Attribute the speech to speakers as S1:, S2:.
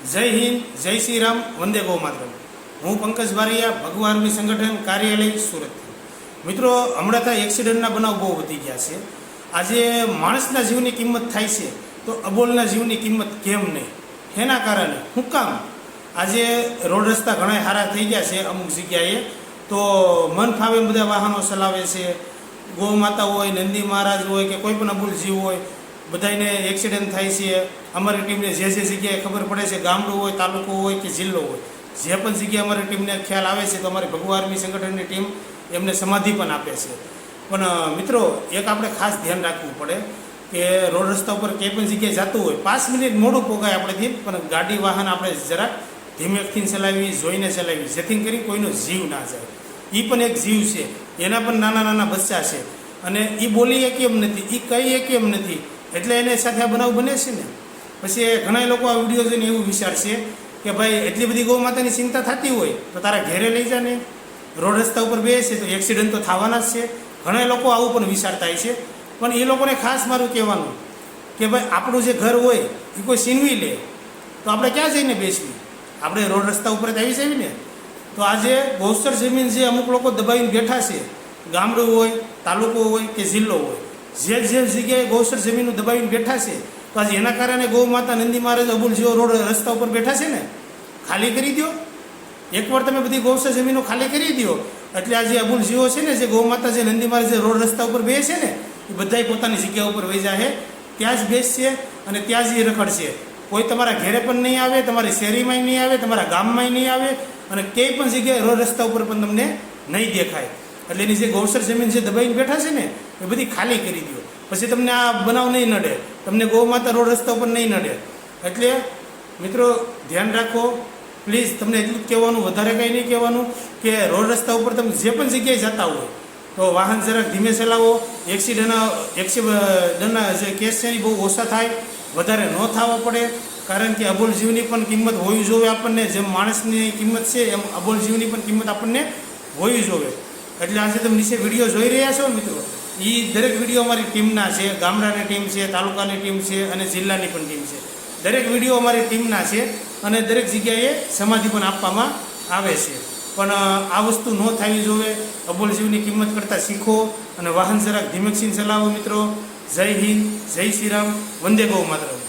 S1: જય હિન્દ, જય શ્રી રામ વંદે ગૌ માત્ર હું પંકજ બારિયા ભગવાન આર્મી સંગઠન કાર્યાલય સુરત. મિત્રો, હમણાં તો એક્સિડન્ટના બનાવ બહુ વધી ગયા છે. આજે માણસના જીવની કિંમત થાય છે, તો અબોલના જીવની કિંમત કેમ નહીં? એના કારણે હું કામ? આજે રોડ રસ્તા ઘણા સારા થઈ ગયા છે અમુક જગ્યાએ. તો મન ફાવે બધા વાહનો ચલાવે છે. ગૌ માતા હોય, નંદી મહારાજ હોય કે કોઈ પણ અબુલ જીવ હોય બધાને એક્સિડન્ટ થાય છે. અમારી ટીમને જે જે જગ્યાએ ખબર પડે છે, ગામડું હોય, તાલુકો હોય કે જિલ્લો હોય, જે પણ જગ્યાએ અમારી ટીમને ખ્યાલ આવે છે તો અમારી ભગવા આર્મી સંગઠનની ટીમ એમને સમાધિ પણ આપે છે. પણ મિત્રો, એક આપણે ખાસ ધ્યાન રાખવું પડે કે રોડ રસ્તા ઉપર કંઈ પણ જગ્યાએ જતું હોય, પાંચ મિનિટ મોડું પોગાય આપણેથી પણ ગાડી, વાહન આપણે જરાક ધીમેકથી ચલાવી જોઈને ચલાવી જેથી કરી કોઈનો જીવ ના જાય. એ પણ એક જીવ છે. એના પણ નાના નાના બચ્ચા છે. અને એ બોલીએ કેમ નથી? એ કહીએ કેમ નથી? એટલે એને સાથે આ બનાવ બને છે ને? પછી એ ઘણા લોકો આ વીડિયો જોઈને એવું વિચારશે કે ભાઈ, એટલી બધી ગૌ માતાની ચિંતા થતી હોય તો તારા ઘેરે લઈ જા ને. રોડ રસ્તા ઉપર બેસે તો એક્સિડન્ટ તો થવાના જ છે. ઘણા લોકો આવું પણ વિચારતા છે. પણ એ લોકોને ખાસ મારું કહેવાનું કે ભાઈ, આપણું જે ઘર હોય એ કોઈ છીનવી લે. તો આપણે ક્યાં જઈને બેસવી આપણે રોડ રસ્તા ઉપર આવી જઈએ ને? તો આજે બહુસ્તર જમીન જે અમુક લોકો દબાવીને બેઠા છે, ગામડું હોય, તાલુકો હોય કે જિલ્લો હોય જે જે જગ્યાએ ગૌસર જમીનો દબાવીને બેઠા છે. તો આજે એના કારણે ગૌ માતા નંદી મહારાજ અબુલ જીઓ રોડ રસ્તા ઉપર બેઠા છે ને? ખાલી કરી દો એકવાર તમે બધી ગૌસર જમીનો ખાલી કરી દો એટલે આજે અબુલ જીવો છે ને, જે ગૌ માતા જે નંદી મહારાજ જે રોડ રસ્તા ઉપર બેસે ને, એ બધાય પોતાની જગ્યા ઉપર વહી જાય ત્યાં જ બેસશે અને ત્યાં જ એ રખડશે. કોઈ તમારા ઘેરે પણ નહીં આવે, તમારી શેરીમાંય નહીં આવે, તમારા ગામમાંય નહીં આવે અને ક્યાંય પણ જગ્યાએ રોડ રસ્તા ઉપર પણ તમને નહીં દેખાય. એટલે એની જે ગૌસર જમીન જે દબાઈને બેઠા છે ને, એ બધી ખાલી કરી દો. પછી તમને આ બનાવ નહીં નડે. તમને ગૌ માતા રોડ રસ્તા ઉપર નહીં નડે. એટલે મિત્રો, ધ્યાન રાખો. પ્લીઝ તમને એટલું જ કહેવાનું, વધારે કંઈ નહીં કહેવાનું કે રોડ રસ્તા ઉપર તમે જે પણ જગ્યાએ જતા હોય, તો વાહન જરાક ધીમે ચલાવો. એક્સિડન્ટ એક્સિડન્ટના જે કેસ છે એ બહુ ઓછા થાય. વધારે ન થવા પડે. કારણ કે અબોલ જીવની પણ કિંમત હોવી જોઈએ આપણને. જેમ માણસની કિંમત છે, એમ અબોલ જીવની પણ કિંમત આપણને હોવી જોઈએ એટલે આજે તમે નીચે વીડિયો જોઈ રહ્યા છો મિત્રો. એ દરેક વીડિયો અમારી ટીમના છે, ગામડાની ટીમ છે, તાલુકાની ટીમ છે અને જિલ્લાની પણ ટીમ છે. દરેક વીડિયો અમારી ટીમના છે અને દરેક જગ્યાએ સમાધિ પણ આપવામાં આવે છે. પણ આ વસ્તુ ન થવી જોઈએ અબોલ જીવની કિંમત કરતાં શીખો અને વાહન જરાક ધીમેકસીને ચલાવો મિત્રો. જય હિન્દ, જય શ્રી રામ. વંદે ગૌ માતરમ.